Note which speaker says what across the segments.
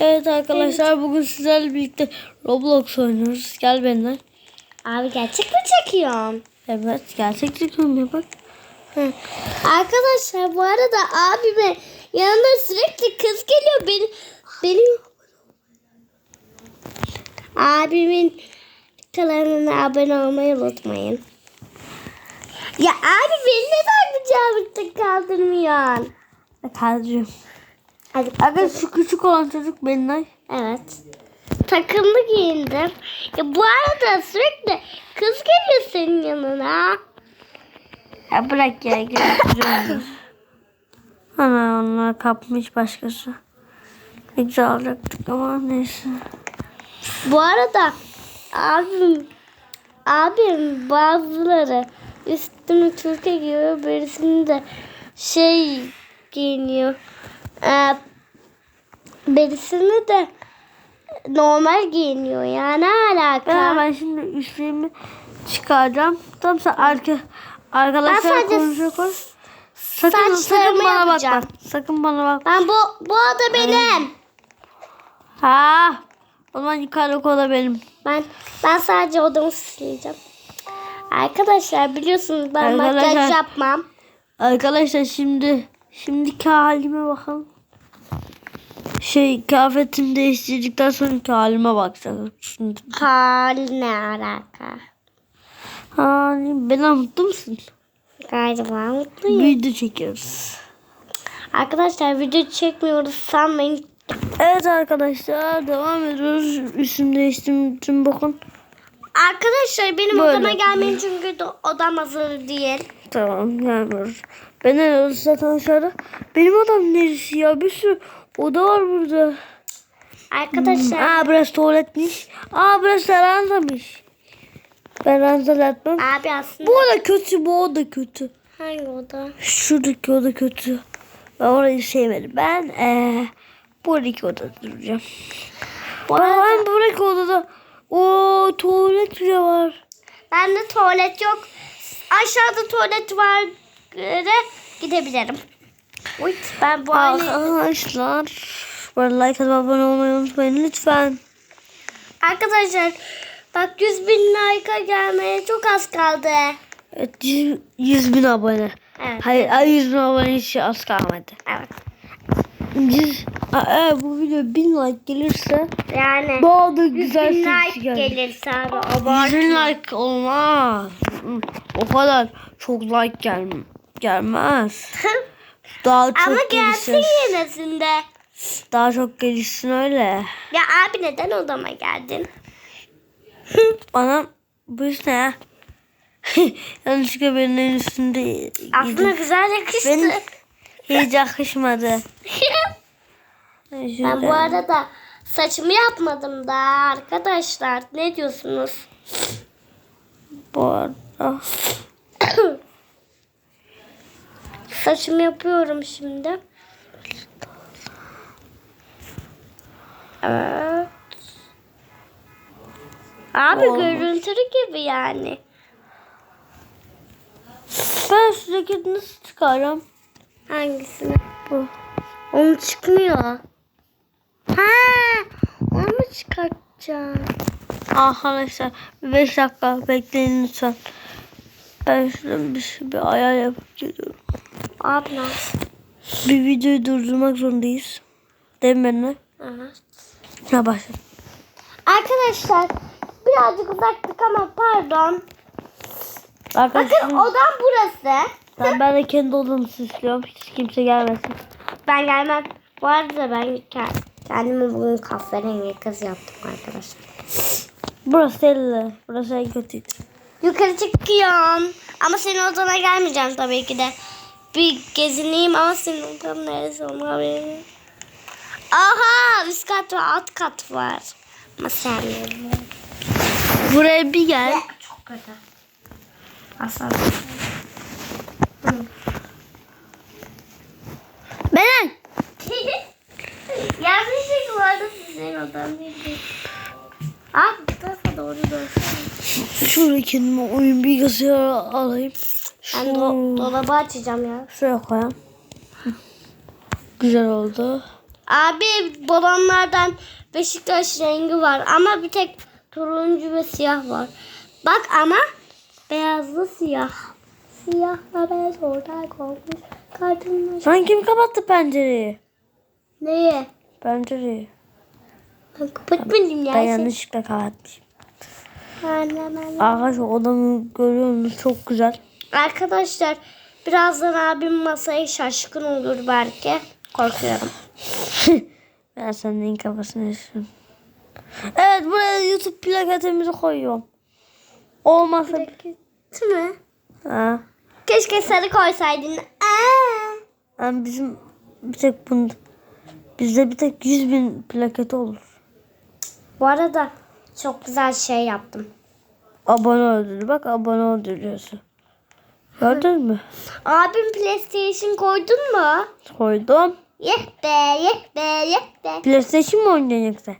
Speaker 1: Evet arkadaşlar bugün sizlerle birlikte Roblox oynuyoruz. Gel benimle.
Speaker 2: Abi gerçek mi çekiyorsun?
Speaker 1: Evet gerçekten çekiyorum bak.
Speaker 2: Hı. Arkadaşlar bu arada abime yanına sürekli kız geliyor. Benim, benim abimin kanalına abone olmayı unutmayın. Ya abi beni neden kucağımda kaldırmıyorsun?
Speaker 1: Kaldırıyorum. Aga şu küçük olan çocuk benimle.
Speaker 2: Evet. Takımlı giyindim. Ya bu arada sürekli kız geliyor senin yanına.
Speaker 1: Ya bırak ya. Ana onlar kapmış başkası. Ne güzel alacaktık ama neyse.
Speaker 2: Bu arada abim abim bazıları üstünü Türkiye giyiyor birisini de şey giyiniyor. Ee, birisini de normal giyiniyor ya ne alaka?
Speaker 1: Ben, ben şimdi üstlerimi çıkaracağım. Tam sen arka, arkadaşlar
Speaker 2: sadece
Speaker 1: konuşuyor koş. Sakın, sakın bana bakma. Sakın bana bak.
Speaker 2: Ben bu bu da benim.
Speaker 1: Ha, o zaman yukarı kola benim.
Speaker 2: Ben ben sadece odamı süsleyeceğim. Arkadaşlar biliyorsunuz ben
Speaker 1: Arkadaşlar-
Speaker 2: makyaj yapmam.
Speaker 1: Arkadaşlar şimdi şimdiki halime bakalım. Şey kıyafetimi değiştirdikten sonraki halime bakacağız. Şimdi.
Speaker 2: Hal ne alaka?
Speaker 1: Halim bana mutlu musun?
Speaker 2: Galiba mutluyum.
Speaker 1: Video çekiyoruz.
Speaker 2: Arkadaşlar video çekmiyoruz sanmayın.
Speaker 1: Evet arkadaşlar devam ediyoruz. Üstüm değiştim tüm bakın.
Speaker 2: Arkadaşlar benim
Speaker 1: Böyle.
Speaker 2: odama gelmeyin çünkü de odam hazır değil.
Speaker 1: Tamam gelmiyoruz. Ben zaten aşağıda. Benim odam neresi ya? Bir sürü oda var burada.
Speaker 2: Arkadaşlar
Speaker 1: Aa burası tuvaletmiş. Aa burası ranzamış. Ben ranzalı etmem.
Speaker 2: abi aslında
Speaker 1: Bu oda kötü, bu oda kötü.
Speaker 2: hangi oda?
Speaker 1: Şuradaki oda kötü. Ben orayı sevmedim. Ben eee buradaki odada duracağım.
Speaker 2: Bu arada
Speaker 1: ben buradaki odada o tuvalet bile var.
Speaker 2: bende tuvalet yok. Aşağıda tuvalet var. Yere gidebilirim. Uy, ben bu
Speaker 1: Arkadaşlar bana like atıp abone olmayı unutmayın lütfen.
Speaker 2: Arkadaşlar bak 100 bin like'a gelmeye çok az kaldı.
Speaker 1: Evet 100, 100 bin abone.
Speaker 2: Evet.
Speaker 1: Hayır ay, 100 bin abone hiç az kalmadı.
Speaker 2: Evet.
Speaker 1: 100, Aa, eğer bu video 1000 like gelirse
Speaker 2: Yani
Speaker 1: daha da
Speaker 2: 100
Speaker 1: güzel
Speaker 2: bin
Speaker 1: sesi
Speaker 2: like
Speaker 1: gelir.
Speaker 2: gelirse abi
Speaker 1: 100
Speaker 2: abartma.
Speaker 1: bin like olmaz. O kadar çok like gel gelmez. Daha çok
Speaker 2: Ama gelsin
Speaker 1: gelirse,
Speaker 2: yenesinde.
Speaker 1: daha çok gelişsin öyle.
Speaker 2: Ya abi neden odama geldin?
Speaker 1: Bana bu iş ne ya? Yanlışlıkla en üstünde
Speaker 2: Aslında güzel yakıştı.
Speaker 1: Benim hiç yakışmadı.
Speaker 2: ben bu arada saçımı yapmadım da arkadaşlar. Ne diyorsunuz?
Speaker 1: Bu arada.
Speaker 2: Saçımı yapıyorum şimdi. Evet. Abi
Speaker 1: Olmuş.
Speaker 2: görüntülü gibi yani.
Speaker 1: Ben şuradaki nasıl çıkarım?
Speaker 2: Hangisini?
Speaker 1: Bu.
Speaker 2: Onu çıkmıyor. Ha, onu mu çıkartacağım?
Speaker 1: Arkadaşlar 5 dakika bekleyin lütfen. Ben şuradan bir, şey- bir ayar yapıp geliyorum.
Speaker 2: Nasıl?
Speaker 1: Bir videoyu durdurmak zorundayız. Değil mi benimle?
Speaker 2: Evet.
Speaker 1: Ha başla.
Speaker 2: Arkadaşlar birazcık uzaktık ama pardon. Bakın
Speaker 1: Arkadaşlar
Speaker 2: odam burası.
Speaker 1: ben, ben de kendi odamı süslüyorum. Hiç kimse gelmesin.
Speaker 2: Ben gelmem. Bu arada ben ke- kendime bugün kahverengi kız yaptım arkadaşlar.
Speaker 1: Burası değil. Burası en kötüydü.
Speaker 2: Yukarı çıkıyorum. Ama senin odana gelmeyeceğim tabii ki de. Bir gezineyim ama senin odan neresi onu haberim. Aha üst kat ve alt kat var. Ama sen
Speaker 1: Buraya bir gel.
Speaker 2: Çok kötü. Asla.
Speaker 1: Beren.
Speaker 2: Yanlışlıkla sizin odan değil. Abi bu tarafa doğru dönsün.
Speaker 1: Şuraya kendime oyun bilgisayarı alayım.
Speaker 2: Ben
Speaker 1: Şu
Speaker 2: do- dolabı açacağım ya.
Speaker 1: şuraya koyayım. Hı. Güzel oldu.
Speaker 2: Abi balonlardan Beşiktaş rengi var ama bir tek turuncu ve siyah var. Bak ama beyazlı siyah. Siyahla beyaz ortak olmuş. Kadınlar.
Speaker 1: Lan kim kapattı pencereyi?
Speaker 2: Neye?
Speaker 1: Pencereyi.
Speaker 2: Ben kapatmadım ya.
Speaker 1: Ben yanlışlıkla kapatmışım. Arkadaşlar odamı görüyor musunuz? Çok güzel.
Speaker 2: Arkadaşlar birazdan abim masaya şaşkın olur belki. Korkuyorum.
Speaker 1: ben senin kafasını yaşıyorum. Evet buraya YouTube plaketimizi koyuyorum. Olmasa...
Speaker 2: Değil mi?
Speaker 1: Ha.
Speaker 2: Keşke sarı koysaydın. Aa.
Speaker 1: Yani bizim bir tek bunda bizde bir tek 100 bin plaketi olur.
Speaker 2: Bu arada çok güzel şey yaptım.
Speaker 1: Abone ödülü. Bak abone ödülüyorsun. Gördün mü?
Speaker 2: Abim PlayStation koydun mu?
Speaker 1: Koydum.
Speaker 2: Yeh be yeh be yeh be.
Speaker 1: PlayStation mı oynayacaksın?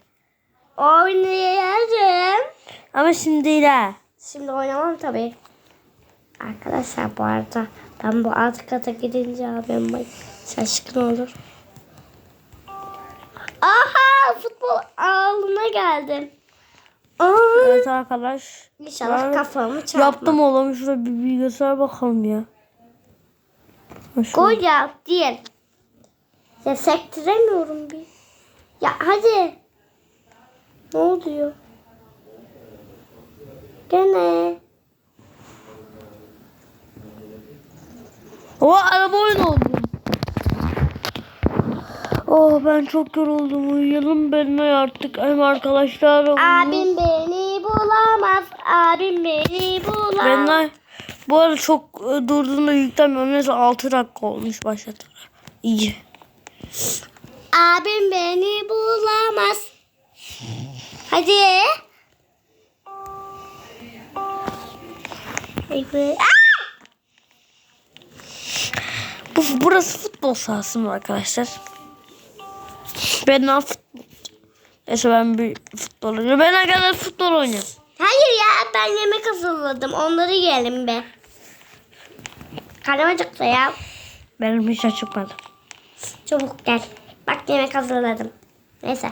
Speaker 2: Oynayarım.
Speaker 1: Ama şimdi değil.
Speaker 2: Şimdi oynamam tabii. Arkadaşlar bu arada ben bu alt kata gidince abim bak şaşkın olur. Aha futbol ağına geldim.
Speaker 1: Evet arkadaş.
Speaker 2: İnşallah
Speaker 1: Ben
Speaker 2: kafamı çarpma.
Speaker 1: Yaptım oğlum. Şurada bir bilgisayar bakalım ya.
Speaker 2: Gol ya değil. Ya sektiremiyorum bir. Ya hadi. Ne oluyor? Gene.
Speaker 1: O araba oyunu oldu. Oh ben çok yoruldum. Uyuyalım ben artık. Hem arkadaşlar.
Speaker 2: Abim beni bulamaz. Abim beni bulamaz.
Speaker 1: Benler bu arada çok e, durduğunda yüklenmiyorum. Mesela 6 dakika olmuş başlattılar. İyi.
Speaker 2: Abim beni bulamaz. Hadi. Ay be.
Speaker 1: Bu, burası futbol sahası mı arkadaşlar? Ben ne futbol? Neyse ben bir futbol oynuyorum. Ben ne kadar futbol oynuyorum.
Speaker 2: Hayır ya ben yemek hazırladım. Onları yiyelim be. Karnım acıktı ya.
Speaker 1: Benim hiç acıkmadım.
Speaker 2: Çabuk gel. Bak yemek hazırladım. Neyse.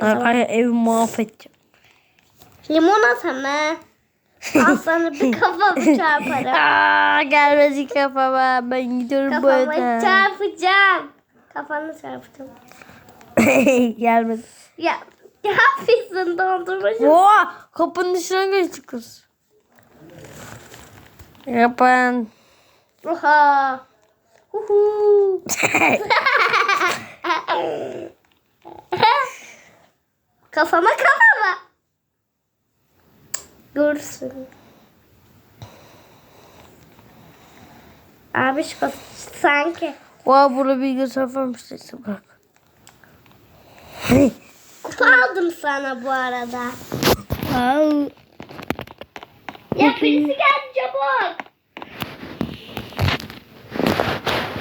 Speaker 1: Arkadaşlar evi mahvedeceğim.
Speaker 2: Limonata mı? Al sana bir kafamı çarparım.
Speaker 1: Aa, gelmedi kafama. Ben gidiyorum bu
Speaker 2: Kafamı
Speaker 1: evden.
Speaker 2: çarpacağım. Kafanı çarpacağım.
Speaker 1: gelmedi.
Speaker 2: Ya ne yapıyorsun dondurmacı?
Speaker 1: Oha! Kapının dışına geçti kız. Yapan.
Speaker 2: Oha. Huhu. kafama kafama. Görürsün. Abi şu sanki.
Speaker 1: Oha burada bilgisayar varmış. Neyse bırak.
Speaker 2: Kutu aldım sana bu arada.
Speaker 1: Au.
Speaker 2: Ya birisi geldi çabuk.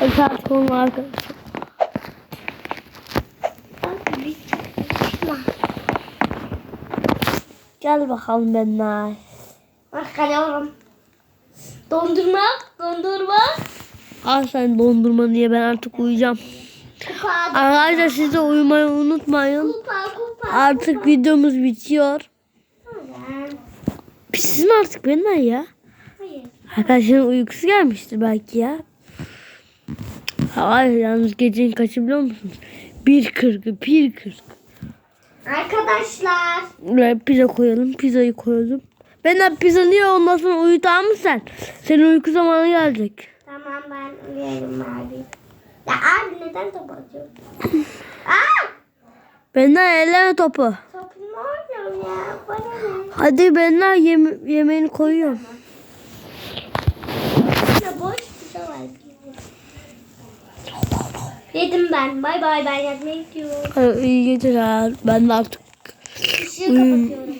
Speaker 1: Evet artık onun arkadaşı. Gel bakalım benimle.
Speaker 2: Bak kalıyorum. Dondurma, dondurma.
Speaker 1: Al sen dondurma diye ben artık uyuyacağım.
Speaker 2: Kupa,
Speaker 1: Arkadaşlar siz de uyumayı unutmayın.
Speaker 2: kupa, kupa.
Speaker 1: Artık videomuz bitiyor. Bitsin artık benimle ya.
Speaker 2: Hayır.
Speaker 1: Arkadaşların uykusu gelmiştir belki ya. Hayır yalnız gecenin kaçı biliyor musunuz? 1.40'ı 1.40.
Speaker 2: Arkadaşlar.
Speaker 1: Buraya pizza koyalım. Pizzayı koyalım. Ben de pizza niye ondan sonra uyutar mısın sen? Senin uyku zamanı gelecek.
Speaker 2: Tamam ben uyarım abi. Ya abi neden top atıyorsun? Aa!
Speaker 1: Benden elleme topu.
Speaker 2: Topumu oynuyorum ya. Bana ne?
Speaker 1: Hadi benden yeme- yemeğini koyuyorum.
Speaker 2: Ya boş bir şey var. Yedim ben. Bay bay ben yatmaya gidiyorum.
Speaker 1: İyi geceler. Ben de artık
Speaker 2: Işığı kapatıyorum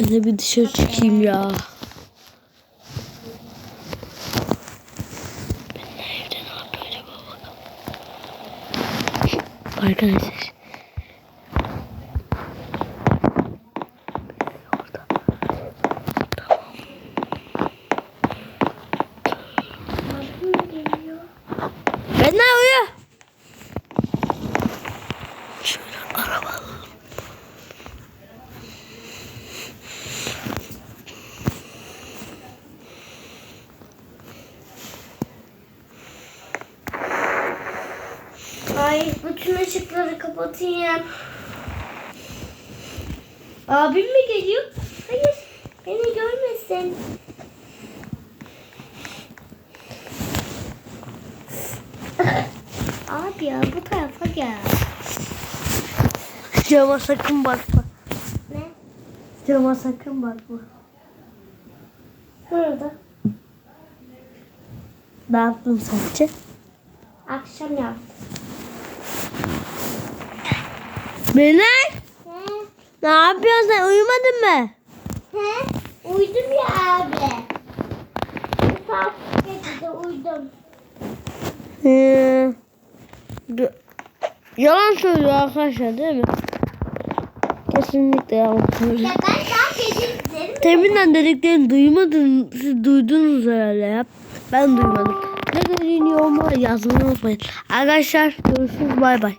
Speaker 2: ben
Speaker 1: de bir dışarı çıkayım ya. Ben de evde ne yapıyor acaba bakalım. Arkadaşlar.
Speaker 2: Abim geliyor.
Speaker 1: Ben de uyu.
Speaker 2: Şunları kapatayım. Abim mi geliyor? Hayır. Beni görmesin. Abi ya bu tarafa gel.
Speaker 1: Cama sakın bakma.
Speaker 2: Ne?
Speaker 1: Cama sakın bakma.
Speaker 2: Burada.
Speaker 1: Ne yaptın sence?
Speaker 2: Akşam yaptım.
Speaker 1: Melek
Speaker 2: He?
Speaker 1: ne yapıyorsun sen uyumadın mı?
Speaker 2: He? Uyudum ya abi. Saat gecede uyudum.
Speaker 1: Ee, gö- yalan söylüyor arkadaşlar değil mi? Kesinlikle yalan söylüyor.
Speaker 2: Ya ben gece izlerim.
Speaker 1: Teminden dediklerini duymadın, siz duydunuz herhalde ya. Ben duymadım. Ne dediğini yorumlara yazmayı unutmayın. Arkadaşlar görüşürüz bay bay.